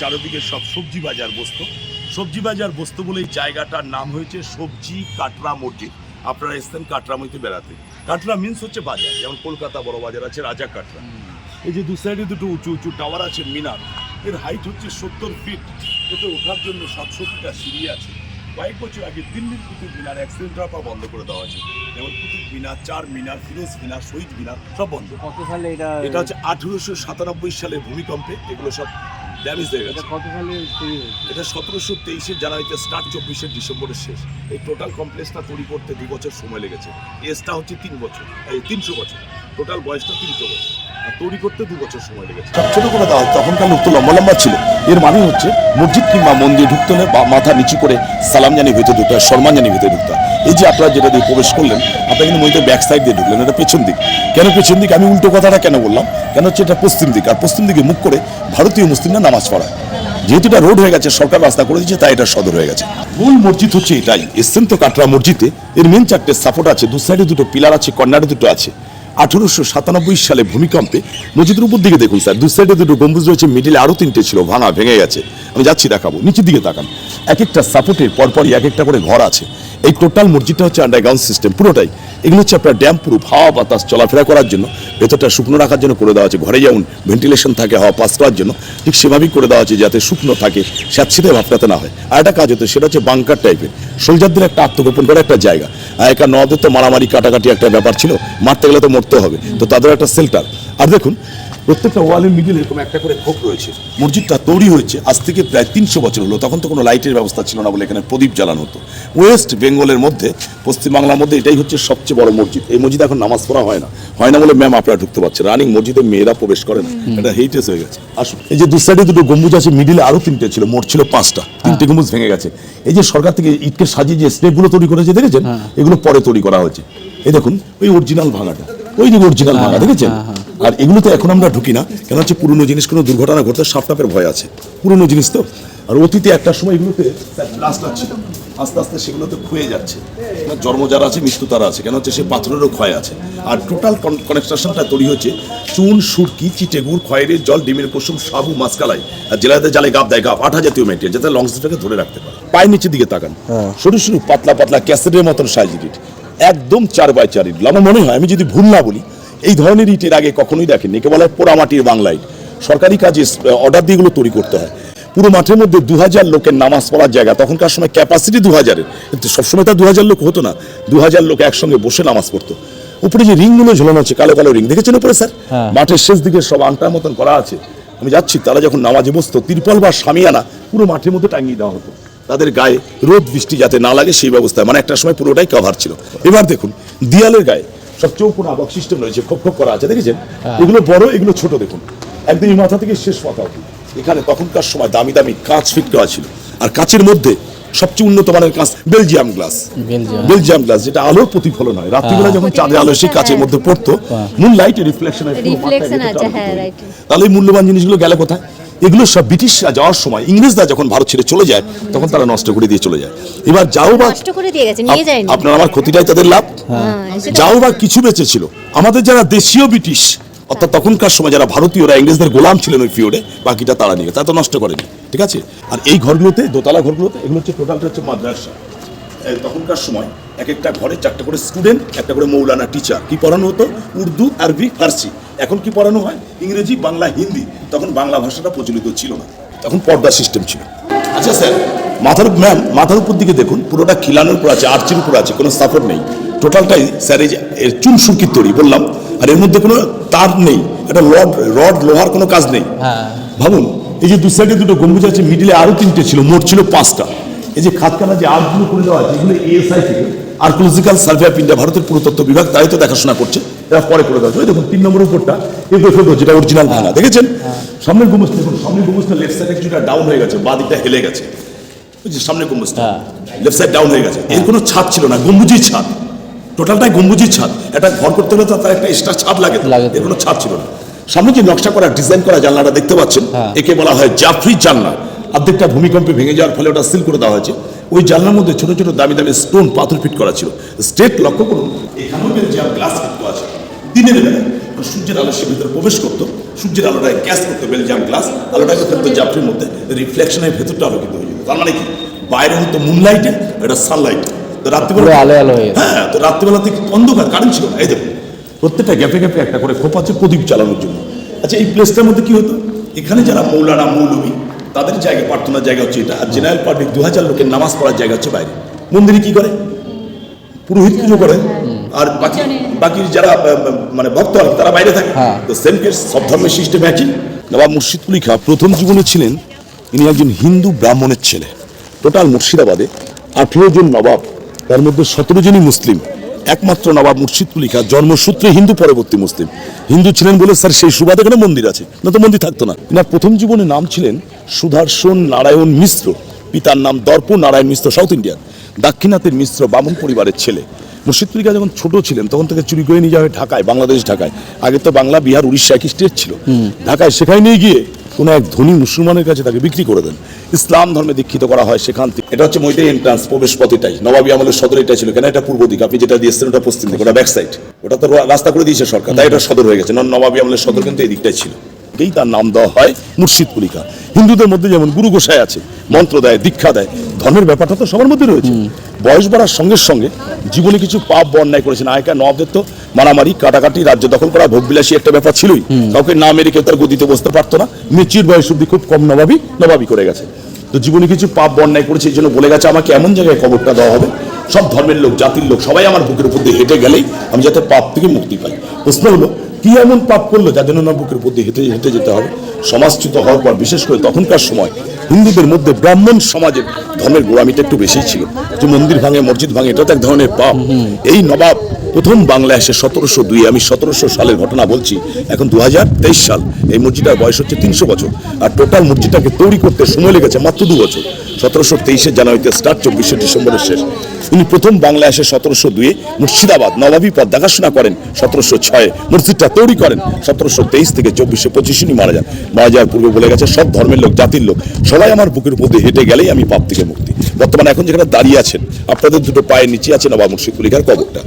চারিদিকে সব সবজি বাজার বসত। সবজি বাজার বসত বলেই জায়গাটার নাম হয়েছে সবজি কাটরা মসজিদ আপনারা এসছেন কাটরা মধ্যে বেড়াতে। কাটরা মিন্স হচ্ছে বাজার যেমন কলকাতা বড় বাজার আছে রাজা কাটরা। এই যে দু সাইডে দুটো উঁচু উঁচু টাওয়ার আছে মিনার। এর হাইট হচ্ছে সত্তর ফিট এতে ওঠার জন্য সাতষট্টিটা সিঁড়ি আছে। কয়েক বছর আগে দিল্লির কুতুব মিনার অ্যাক্সিডেন্ট হওয়ার বন্ধ করে দেওয়া হয়েছে। যেমন কুতুব মিনার চার মিনার ফিরোজ মিনার শহীদ মিনার সব বন্ধ। কত সালে এটা এটা হচ্ছে আঠেরোশো সাতানব্বই সালে ভূমিকম্পে এগুলো সব ড্যামেজ হয়ে গেছে। এটা সতেরোশো তেইশে জানুয়ারিতে স্টার্ট চব্বিশে ডিসেম্বরের শেষ। এই টোটাল কমপ্লেক্সটা তৈরি করতে দু বছর সময় লেগেছে। এজটা হচ্ছে তিন বছর এই তিনশো বছর। টোটাল বয়সটা তিনশো বছর। আর তৈরি করতে দু বছর সময় লেগেছে। ছোট করে দেওয়া তখনকার লোক তো লম্বা লম্বা ছিল। এর মানে হচ্ছে মসজিদ কিংবা মন্দির ঢুকতে হলে বা মাথা নিচু করে সালাম জানি ভিতরে ঢুকতে হয় সম্মান জানি ভিতরে ঢুকতে হয়। এই যে আপনারা যেটা দিয়ে প্রবেশ করলেন আপনারা কিন্তু মসজিদের ব্যাক সাইড দিয়ে ঢুকলেন এটা পেছন দিক। কেন পেছন দিক? আমি উল্টো কথাটা কেন বললাম? কেন হচ্ছে এটা পশ্চিম দিক? আর পশ্চিম দিকে মুখ করে ভারতীয় মুসলিমরা নামাজ পড়ায়। যেহেতু এটা রোড হয়ে গেছে, সরকার রাস্তা করে দিয়েছে, তাই এটা সদর হয়ে গেছে। মূল মসজিদ হচ্ছে এটাই। এসছেন তো কাটরা মসজিদে এর মেন চারটে সাপোর্ট আছে, দু সাইডে দুটো পিলার আছে, কর্নারে দুটো আছে। আঠারোশো সাতানব্বই সালে ভূমিকম্পে মসজিদের উপর দিকে দেখুন স্যার, দু সাইডে দুটো গম্বুজ রয়েছে মিডিলে আরও তিনটে ছিল, ভাঙা, ভেঙে গেছে। আমি যাচ্ছি, দেখাবো, নিচের দিকে তাকান। এক একটা সাপোর্টের পরপরই এক একটা করে ঘর আছে। এই টোটাল মসজিদটা হচ্ছে আন্ডারগ্রাউন্ড সিস্টেম পুরোটাই। এগুলো হচ্ছে আপনার ড্যাম প্রুফ হাওয়া বাতাস, চলাফেরা করার জন্য। ভেতরটা শুকনো রাখার জন্য করে দেওয়া আছে, ঘরে যেমন ভেন্টিলেশন থাকে, হাওয়া পাস করার জন্য, ঠিক সেভাবেই করে দেওয়া আছে যাতে শুকনো থাকে, স্যাঁতসিতে ভাবটাতে না হয়। আর একটা কাজ হতো সেটা হচ্ছে বাংকার টাইপের সোলজারদের একটা আত্মগোপন করার একটা জায়গা। আর একা নদের তো মারামারি, কাটাকাটি একটা ব্যাপার ছিল, মারতে গেলে তো মরতে হবে। তো তাদের একটা সেল্টার আর দেখুন প্রত্যেকটা ওয়ালের মিডিল এরকম একটা করে খোপ রয়েছে। মসজিদটা তৈরি হয়েছে আজ থেকে প্রায় তিনশো বছর হলো তখন তো কোনো লাইটের ব্যবস্থা ছিল না বলে এখানে প্রদীপ জ্বালানো হতো। ওয়েস্ট বেঙ্গলের মধ্যে পশ্চিমবাংলার মধ্যে এটাই হচ্ছে সবচেয়ে বড় মসজিদ। এই মসজিদে এখন নামাজ পড়া হয় না। হয় না বলে ম্যাম আপনারা ঢুকতে পারছে রানিং মসজিদে মেয়েরা প্রবেশ করে না। এটা হেইটেস হয়ে গেছে। আসুন এই যে দু সাইডে দুটো গম্বুজ আছে মিডিলে আরও তিনটে ছিল মোট ছিল পাঁচটা। তিনটে গম্বুজ ভেঙে গেছে। এই যে সরকার থেকে ইটকে সাজিয়ে যে স্টেপগুলো তৈরি করেছে দেখেছেন? এগুলো পরে তৈরি করা হয়েছে। এই দেখুন ওই অরিজিনাল ভাঙাটা। ওই যে অরিজিনাল ভাঙা দেখেছেন? আর এগুলোতে এখন আমরা ঢুকি না কেন হচ্ছে পুরনো জিনিস কোনো দুর্ঘটনা ঘটতে সাপটাপের ভয় আছে। পুরনো জিনিস তো? আর অতীতে একটা সময় এগুলোতে প্লাস্টার ছিল আস্তে আস্তে সেগুলোতে ক্ষয়ে যাচ্ছে। জন্ম যারা আছে মৃত্যু তারা আছে কেন হচ্ছে সে পাথরেরও ক্ষয় আছে। আর টোটাল কনস্ট্রাকশনটা তৈরি হচ্ছে চুন সুরকি চিটেগুড় খয়ের জল ডিমের কুসুম সাবু মাসকালাই আর জেলাতে জালে গাপ দেয় গাপ আঠা জাতীয় মেটেরিয়াল যাতে লংসটাকে ধরে রাখতে পারে। পায়ের নিচের দিকে তাকান। সরু সরু পাতলা পাতলা ক্যাসেটের মতন সাইজ একদম চার বাই চার ইট। আমার মনে হয় আমি যদি ভুল না বলি এই ধরনের ইটের আগে কখনোই দেখেনি একে বলা হয় পোড়ামাটির বাংলা ইট। সরকারি কাজে অর্ডার দিয়ে এগুলো তৈরি করতে হয়। পুরো মাঠের মধ্যে দু হাজার লোকের নামাজ পড়ার জায়গা তখনকার সময় ক্যাপাসিটি দু হাজারের কিন্তু সবসময় তো দু হাজার লোক হতো না। দু হাজার লোক একসঙ্গে বসে নামাজ পড়তো। উপরে যে রিংগুলো ঝোলানো আছে কালো কালো রিং। দেখেছেন উপরে স্যার? হ্যাঁ। মাঠের শেষ দিকে সব আংটার মতন করা আছে। আমি যাচ্ছি তারা যখন নামাজে বসতো তিরপল বা সামিয়ানা পুরো মাঠের মধ্যে টাঙিয়ে দেওয়া হতো। তাদের গায়ে রোদ বৃষ্টি যাতে না লাগে সেই ব্যবস্থা মানে একটা সময় পুরোটাই কভার ছিল। এবার দেখুন দিয়ালের গায়ে সব চৌকোনা বক সিস্টেম রয়েছে খোপ খোপ করা আছে দেখেছেন? এগুলো বড় এগুলো ছোট দেখুন। একদম এই মাথা থেকে শেষ মাথা এখানে তখনকার সময় দামি দামি কাঁচ ফিট করা ছিল। আর কাঁচের মধ্যে সবচেয়ে উন্নত মানের কাঁচ বেলজিয়াম গ্লাস বেলজিয়াম গ্লাস যেটা আলোর প্রতিফলন হয়। রাত্রিবেলা যখন চাঁদের আলো সেই কাঁচের মধ্যে পড়তো মুন লাইট রিফ্লেকশন হ্যাঁ. তাহলে এই মূল্যবান জিনিসগুলো গেলে কোথায়? এগুলো সব ব্রিটিশরা যাওয়ার সময় ইংরেজরা যখন ভারত ছেড়ে চলে যায় তখন তারা নষ্ট করে দিয়ে চলে যায়। এবার যাও বা নষ্ট করে দিয়ে গেছে নিয়ে যায়নি। আপনার আমার ক্ষতিটাই তাদের লাভ। হ্যাঁ, যাও বা কিছু বেঁচে ছিল আমাদের যারা দেশীয় ব্রিটিশ অর্থাৎ তখনকার সময় যারা ভারতীয়রা ইংরেজদের গোলাম ছিলেন ওই পিরিয়ডে বাকিটা তারা নিয়ে। তা তো নষ্ট করেনি ঠিক আছে? আর এই ঘরগুলোতে দোতলা ঘরগুলোতে এগুলো হচ্ছে টোটালটা হচ্ছে মাদ্রাসা। তখনকার সময় এক একটা ঘরে চারটা করে স্টুডেন্ট একটা করে মৌলানা টিচার কি পড়ানো হতো? উর্দু আরবি ফার্সি। এখন কি পড়ানো হয়? ইংরেজি বাংলা হিন্দি। তখন বাংলা ভাষাটা প্রচলিত ছিল না। তখন পর্দা সিস্টেম ছিল। আচ্ছা স্যার মাথার ম্যাম মাথার উপর দিকে দেখুন পুরোটা খিলানোর উপর আছে আর্চির উপর আছে কোনো সাপোর্ট নেই। টোটালটাই স্যার এই যে চুন সুরকির তৈরি বললাম। আর এর মধ্যে কোনো তার নেই একটা রড রড লোহার কোনো কাজ নেই। হ্যাঁ। ভাবুন এই যে দু সাইডে দুটো গম্বুজ আছে মিডিলে আরও তিনটে ছিল মোট ছিল পাঁচটা। এই যে খাতখানা যে আর্টগুলো করে দেওয়া আছে এগুলো এএসআই থেকে আর্কোলজিক্যাল সার্ভে অফ ইন্ডিয়া ভারতের পুরাতত্ত্ব বিভাগ তাই তো দেখাশোনা করছে। এরা পরে করে দেওয়া দেখুন তিন নম্বর উপরটা এগুলো ফেলতো যেটা অরিজিনাল ভাঙা দেখেছেন? সামনের গম্বুজটা দেখুন সামনের গম্বুজটা লেফট সাইডে কিছুটা ডাউন হয়ে গেছে বা দিকটা হেলে গেছে। ওই যে সামনের হ্যাঁ। লেফট সাইড ডাউন হয়ে গেছে। এর কোনো ছাদ ছিল না গম্বুজই ছাদ। টোটালটাই গম্বুজের ছাদ। একটা ঘর করতে হলে তো তার একটা এক্সট্রা ছাদ লাগে। এর কোনো ছাদ ছিল না। সামনে যে নকশা করা ডিজাইন করা জানলাটা দেখতে পাচ্ছেন হ্যাঁ। একে বলা হয় জাফরি জানলা। অর্ধেকটা ভূমিকম্পে ভেঙে যাওয়ার ফলে ওটা সিল করে দেওয়া হয়েছে। ওই জানলার মধ্যে ছোট ছোট দামি দামি স্টোন পাথর ফিট করা ছিল। স্টেট লক্ষ্য করুন এখানেও গ্লাস ফিট করা দিনের বেলা তো সূর্যের আলো সে ভিতরে প্রবেশ করতো। সূর্যের আলোটাকে ক্যাচ করতো বেলজিয়াম গ্লাস আলোটাকে ফেলতো জাফরির মধ্যে রিফ্লেকশনের ভেতরটা আলোকিত হয়ে যেত। তার মানে কি? বাইরে হতো মুনলাইটে এটা সানলাইট তো রাত্রিবেলা আলো আলো হয়ে হ্যাঁ তো রাত্রিবেলাতে অন্ধকার কারেন্ট ছিল এই দেখুন প্রত্যেকটা গ্যাপে গ্যাপে একটা করে খোপ আছে প্রদীপ চালানোর জন্য। আচ্ছা এই প্লেসটার মধ্যে কি হতো? এখানে যারা মৌলানা মৌলবী তাদের জায়গা প্রার্থনার জায়গা হচ্ছে এটা। আর জেনারেল পাবলিক দু হাজার লোকের নামাজ পড়ার জায়গা হচ্ছে বাইরে। মন্দিরে কি করে? পুরোহিত পুজো করে। আর বাকি বাকি যারা মানে ভক্ত আর তারা বাইরে থাকে। হ্যাঁ। তো সেম কেস সব ধর্মের সিস্টেম একই। নবাব মুর্শিদ কুলি খা প্রথম জীবনে ছিলেন ইনি একজন হিন্দু ব্রাহ্মণের ছেলে। টোটাল মুর্শিদাবাদে আঠেরো জন নবাব তার মধ্যে সতেরো জনই মুসলিম। একমাত্র নবাব মুর্শিদ কুলি খা জন্মসূত্রে হিন্দু পরবর্তী মুসলিম। হিন্দু ছিলেন বলে স্যার সেই সুবাদে এখানে মন্দির আছে? না তো মন্দির থাকতো না। এনার প্রথম জীবনে নাম ছিলেন সুদর্শন নারায়ণ মিশ্র। পিতার নাম দর্প নারায়ণ মিশ্র সাউথ ইন্ডিয়ান। দাক্ষিণাতের মিশ্র বামন পরিবারের ছেলে। মুর্শিদপুরিকা যখন ছোট ছিলেন তখন থেকে চুরি করে নিয়ে যাওয়া হয় ঢাকায় বাংলাদেশ ঢাকায়। আগে তো বাংলা বিহার উড়িষ্যা এক স্টেট ছিল। ঢাকায় সেখানে নিয়ে গিয়ে কোনো এক ধনী মুসলমানের কাছে তাকে বিক্রি করে দেন। ইসলাম ধর্মে দীক্ষিত করা হয় সেখান থেকে। এটা হচ্ছে মৈত্রী এন্ট্রান্স প্রবেশ পথ এটাই নবাবী আমলের সদর এটা ছিল। কেন? এটা পূর্ব দিক। আপনি যেটা দিয়েছেন, ওটা পশ্চিম দিক, ওটা ব্যাক সাইড ওটা তো রাস্তা করে দিয়েছে সরকার। তাই এটা সদর হয়ে গেছে। নন- নবাবী আমলের সদর কিন্তু এই দিকটাই ছিল। এই তার নাম দেওয়া হয় মুর্শিদ কুলিকা হিন্দুদের মধ্যে যেমন গুরু গোসাই আছে, মন্ত্র দেয়, দীক্ষা দেয়। ধর্মের ব্যাপারটা তো সবার মধ্যে রয়েছে। বয়স বাড়ার সঙ্গে সঙ্গে জীবনে কিছু পাপ বন্যায় করেছেন আয়কা নবাবদের তো মারামারি কাটাকাটি রাজ্য দখল করা ভোগবিলাসী একটা ব্যাপার ছিলই। কাউকে না মেরে কেউ তার গদিতে বসতে পারতো না। মেচির বয়স অব্দি খুব কম নবাবি নবাবি করে গেছে। তো জীবনে কিছু পাপ বন্যায় করেছে এই জন্য বলে গেছে আমাকে এমন জায়গায় কবরটা দেওয়া হবে। সব ধর্মের লোক জাতির লোক সবাই আমার বুকের উপর দিয়ে হেঁটে গেলেই আমি যাতে পাপ থেকে মুক্তি পাই। প্রশ্ন হলো কি এমন পাপ করল যার জন্য নবকের বুদ্ধি হেঁটে হেঁটে যেতে হবে? সমাজচ্যুত হওয়ার পর বিশেষ করে তখনকার সময় হিন্দুদের মধ্যে ব্রাহ্মণ সমাজের ধর্মের গোড়ামিটা একটু বেশি ছিল। যে মন্দির ভাঙে মসজিদ ভাঙে এটা তো এক ধরনের পাপ। এই নবাব প্রথম বাংলা এসে সতেরোশো দুই। আমি সতেরোশো সালের ঘটনা বলছি। এখন দু হাজার তেইশ সাল। এই মসজিদটার বয়স হচ্ছে তিনশো বছর। আর টোটাল মসজিদটাকে তৈরি করতে সময় লেগেছে মাত্র দু বছর। সতেরোশো তেইশে জানুয়ারিতে স্টার্ট, চব্বিশে ডিসেম্বরের শেষ। উনি প্রথম বাংলায় এসে সতেরোশো দুয়ে মুর্শিদাবাদ। নবাবী পদ দেখাশোনা করেন সতেরোশো ছয়ে মসজিদটা তৈরি করেন সতেরোশো তেইশ থেকে চব্বিশে পঁচিশ উনি মারা যান। মারা যাওয়ার পূর্বে বলে গেছে, সব ধর্মের লোক, জাতির লোক, সবাই আমার বুকের দিয়ে হেঁটে গেলেই আমি পাপ থেকে মুক্তি। বর্তমানে এখন যেখানে দাঁড়িয়ে আছেন, আপনাদের দুটো পায়ের নিচে আছে নবাব মুর্শিদ কুলিকার কবরটা।